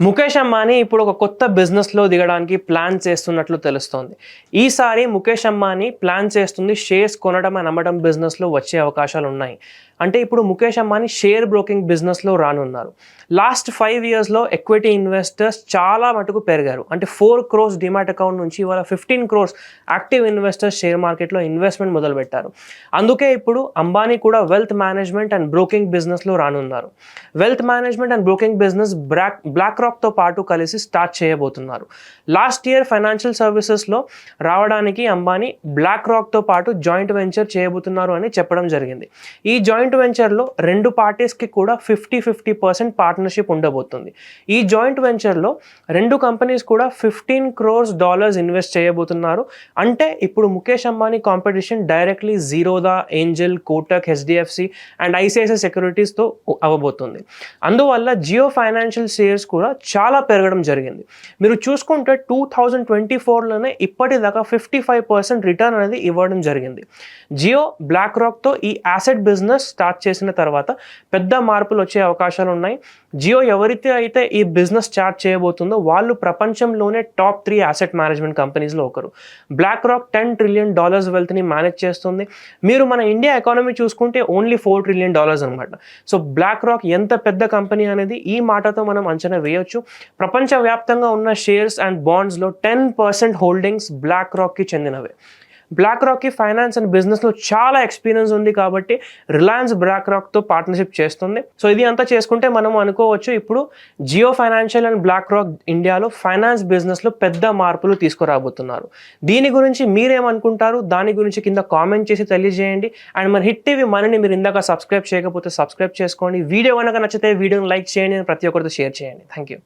ముఖేష్ అంబానీ ఇప్పుడు ఒక కొత్త బిజినెస్లో దిగడానికి ప్లాన్ చేస్తున్నట్లు తెలుస్తోంది. ఈసారి ముఖేష్ అంబానీ ప్లాన్ చేస్తుంది షేర్స్ కొనడం అండ్ అమ్మడం బిజినెస్లో వచ్చే అవకాశాలు ఉన్నాయి అంటే ఇప్పుడు ముఖేష్ అంబానీ షేర్ బ్రోకింగ్ బిజినెస్లో రానున్నారు. లాస్ట్ ఫైవ్ ఇయర్స్లో ఎక్విటీ ఇన్వెస్టర్స్ చాలా మటుకు పెరిగారు. అంటే ఫోర్ క్రోర్స్ డిమాట్ అకౌంట్ నుంచి ఇవాళ fifteen crores active investors share మార్కెట్లో ఇన్వెస్ట్మెంట్ మొదలుపెట్టారు. అందుకే ఇప్పుడు అంబానీ కూడా వెల్త్ మేనేజ్మెంట్ అండ్ బ్రోకింగ్ బిజినెస్లో రానున్నారు. Wealth management and broking business Black black రాక్తో పాటు కలిసి స్టార్ట్ చేయబోతున్నారు. లాస్ట్ ఇయర్ ఫైనాన్షియల్ సర్వీసెస్లో రావడానికి అంబానీ బ్లాక్ రాక్తో పాటు జాయింట్ వెంచర్ చేయబోతున్నారు అని చెప్పడం జరిగింది. ఈ జాయింట్ వెంచర్లో రెండు పార్టీస్కి కూడా ఫిఫ్టీ ఫిఫ్టీ పర్సెంట్ పార్ట్నర్షిప్ ఉండబోతుంది. ఈ జాయింట్ వెంచర్లో రెండు కంపెనీస్ కూడా ఫిఫ్టీన్ క్రోర్స్ డాలర్స్ ఇన్వెస్ట్ చేయబోతున్నారు. అంటే ఇప్పుడు Mukesh Ambani competition directly Zerodha Angel Kotak HDFC and ICICI సెక్యూరిటీస్తో అవ్వబోతుంది అందువల్ల జియో ఫైనాన్షియల్ షేర్స్ కూడా చాలా పెరగడం జరిగింది. మీరు చూసుకుంటే టూ థౌజండ్ ట్వంటీ ఫోర్లోనే ఇప్పటిదాకా ఫిఫ్టీ ఫైవ్ పర్సెంట్ రిటర్న్ అనేది ఇవ్వడం జరిగింది. జియో బ్లాక్ రాక్తో ఈ యాసెట్ బిజినెస్ స్టార్ట్ చేసిన తర్వాత పెద్ద మార్పులు వచ్చే అవకాశాలు ఉన్నాయి. జియో ఎవరైతే అయితే ఈ బిజినెస్ స్టార్ట్ చేయబోతుందో వాళ్ళు ప్రపంచంలోనే టాప్ త్రీ అసెట్ మేనేజ్మెంట్ కంపెనీస్లో ఒకరు. BlackRock ten trillion dollars వెల్త్ని మేనేజ్ చేస్తుంది. మీరు మన ఇండియా ఎకానమీ చూసుకుంటే ఓన్లీ ఫోర్ ట్రిలియన్ డాలర్స్ అనమాట సో బ్లాక్ రాక్ ఎంత పెద్ద కంపెనీ అనేది ఈ మాటతో మనం అంచనా వేయొచ్చు. ప్రపంచవ్యాప్తంగా ఉన్న షేర్స్ అండ్ బాండ్స్లో టెన్ పర్సెంట్ హోల్డింగ్స్ బ్లాక్ రాక్కి చెందినవే. బ్లాక్ రాక్కి ఫైనాన్స్ అండ్ బిజినెస్లో చాలా ఎక్స్పీరియన్స్ ఉంది కాబట్టి రిలయన్స్ బ్లాక్ రాక్తో పార్ట్నర్షిప్ చేస్తుంది. సో ఇది అంతా చేసుకుంటే మనం అనుకోవచ్చు ఇప్పుడు Jio financial and BlackRock ఇండియాలో ఫైనాన్స్ బిజినెస్లో పెద్ద మార్పులు తీసుకురాబోతున్నారు. దీని గురించి మీరేమనుకుంటారు? దాని గురించి కింద కామెంట్ చేసి తెలియజేయండి. అండ్ మన హిట్ టీవీ మనని మీరు ఇందాక సబ్స్క్రైబ్ చేయకపోతే సబ్స్క్రైబ్ చేసుకోండి. వీడియో కనుక నచ్చితే వీడియోని లైక్ చేయండి. ప్రతి ఒక్కరితో షేర్ చేయండి. Thank you